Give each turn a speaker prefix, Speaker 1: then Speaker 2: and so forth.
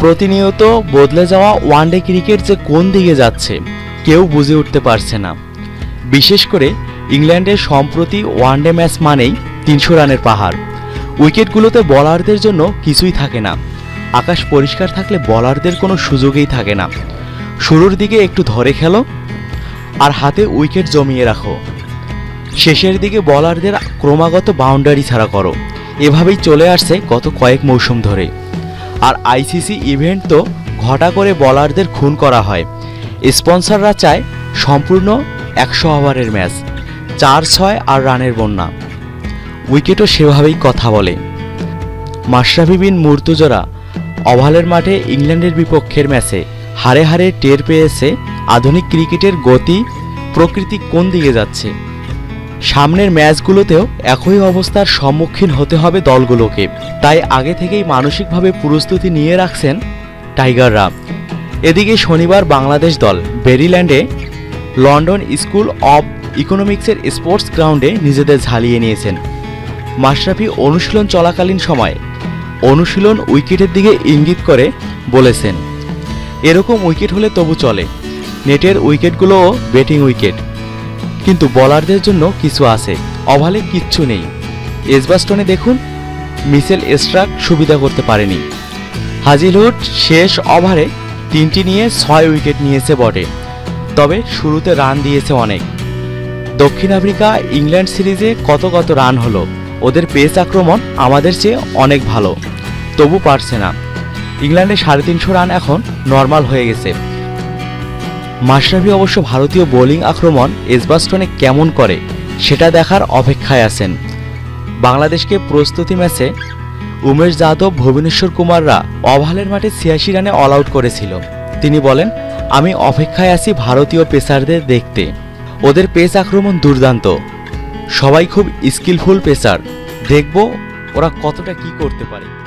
Speaker 1: প্রতিনিয়ত বদলে যাওয়া ওয়ানডে ক্রিকেট যে কোন দিকে যাচ্ছে, কেউ বুঝে উঠতে পারছে না। বিশেষ করে ইংল্যান্ডের সম্প্রতি ওয়ানডে ম্যাচ মানেই তিনশো রানের পাহাড়। উইকেটগুলোতে বলারদের জন্য কিছুই থাকে না। আকাশ পরিষ্কার থাকলে বলারদের কোনো সুযোগই থাকে না। শুরুর দিকে একটু ধরে খেলো আর হাতে উইকেট জমিয়ে রাখো। শেষের দিকে বলারদের ক্রমাগত বাউন্ডারি ছাড়া করো। এভাবেই চলে আসছে গত কয়েক মৌসুম ধরে। আর আইসিসি ইভেন্ট তো ঘটা করে বলারদের খুন করা হয়। স্পন্সররা চায় সম্পূর্ণ একশো ওভারের ম্যাচ, চার ছয় আর রানের বন্যা। উইকেটও সেভাবেই কথা বলে। মাশরাফি বিন মুর্তুজরা ওভালের মাঠে ইংল্যান্ডের বিপক্ষের ম্যাচে হারে হারে টের পেয়েছে আধুনিক ক্রিকেটের গতি, প্রকৃতি কোন দিকে যাচ্ছে? সামনের ম্যাচগুলোতেও একই অবস্থার সম্মুখীন হতে হবে দলগুলোকে। তাই আগে থেকেই মানসিকভাবে প্রস্তুতি নিয়ে রাখছেন টাইগাররা। এদিকে শনিবার বাংলাদেশ দল বেরিল্যান্ডে লন্ডন স্কুল অব ইকোনমিক্সের স্পোর্টস গ্রাউন্ডে নিজেদের ঝালিয়ে নিয়েছেন। মাশরাফি অনুশীলন চলাকালীন সময় অনুশীলন উইকেটের দিকে ইঙ্গিত করে বলেছেন, এরকম উইকেট হলে তবু চলে। নেটের উইকেটগুলোও ব্যাটিং উইকেট। কিন্তু বলারদের জন্য কিছু আছে অভালে কিচ্ছু নেই। এসবাস্টনে দেখুন, মিসেল স্ট্রাক সুবিধা করতে পারেনি। হাজিলহুড শেষ ওভারে তিনটি নিয়ে ছয় উইকেট নিয়েছে বটে, তবে শুরুতে রান দিয়েছে অনেক। দক্ষিণ আফ্রিকা, ইংল্যান্ড সিরিজে কত কত রান হলো, ওদের পেস আক্রমণ আমাদের চেয়ে অনেক ভালো, তবু পারছে না। ইংল্যান্ডে সাড়ে তিনশো রান এখন নর্মাল হয়ে গেছে। মাশরাফি অবশ্য ভারতীয় বোলিং আক্রমণ এসবাস্টনে কেমন করে, সেটা দেখার অপেক্ষায় আছেন। বাংলাদেশকে প্রস্তুতি ম্যাচে উমেশ যাদব, ভুবনেশ্বর কুমাররা অভালের মাঠে ছিয়াশি রানে অল আউট করেছিল। তিনি বলেন, আমি অপেক্ষায় আছি ভারতীয় পেসারদের দেখতে। ওদের পেস আক্রমণ দুর্দান্ত। সবাই খুব স্কিলফুল পেসার। দেখব ওরা কতটা কি করতে পারে।